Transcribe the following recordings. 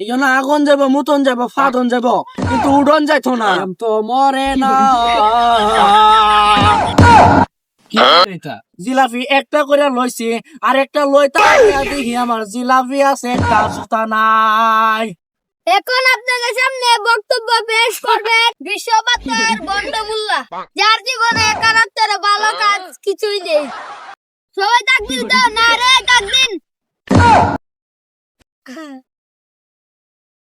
এখানে আগুন যাব মুতন যাব ফাদন যাব কিন্তু উড়ন যাইতো না। তো মরে না। জিলাপি একটা করে লইছি আর একটা লইতা দেখি আমার জিলাপি আছে একটা জুতা নাই। এখন আপনাদের সামনে বক্তব্য পেশ করবেন বিশ্ববাতার বন্ডমুল্লা যার জীবনে একাত্তরে ভালো কাজ কিছুই নেই। সবাই দাও না রে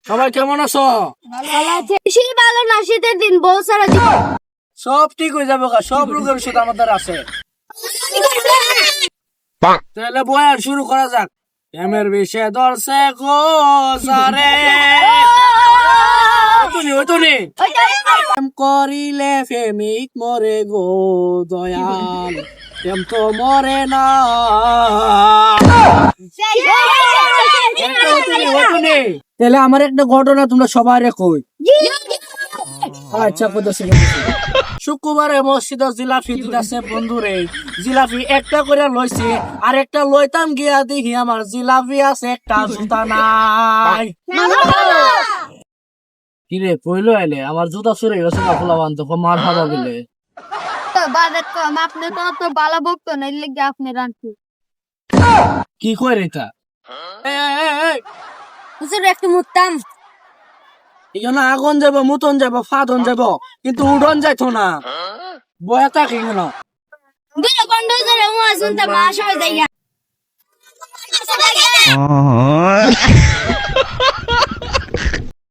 সবাই কেমন আছো? ভালো আছে বেশি ভালো না শীতের দিন বউ সারা সব ঠিক হয়ে যাবে সব রোগের ওষুধ আমাদের আছে। তাহলে বয়ান শুরু করা যাক। এমের বিষে ধরছে গো সারে। তুমি ওই তুমি করিলে প্রেমিক মরে গো দয়াল। প্রেম তো মরে না ওই তাহলে আমার একটা ঘটনা তোমরা সবাই কই। আচ্ছা। শুক্রবারে মসজিদ জিলাপি দিতেছে বন্ধুরে। জিলাপি একটা করে লইছি আর একটা লইতাম গিয়া দেখি আমার জিলাপি আছে একটা জুতা নাই। কিরে কইলো এলে আমার জুতা চুরে গেছে না তো মার খাবা গেলে। বাজার কম আপনি তো তো ভালো বকতো না লেগে আপনি রাখছি কি কই রে তা হুজুর একটু মুততাম? এখানে আগুন যাব মুতন যাব ফাদন যাব কিন্তু উড়ন যাইতো না। বয়া থাকি কেন দুটো বন্ধ ধরে ও আসুন তা মাস হয়ে যাইয়া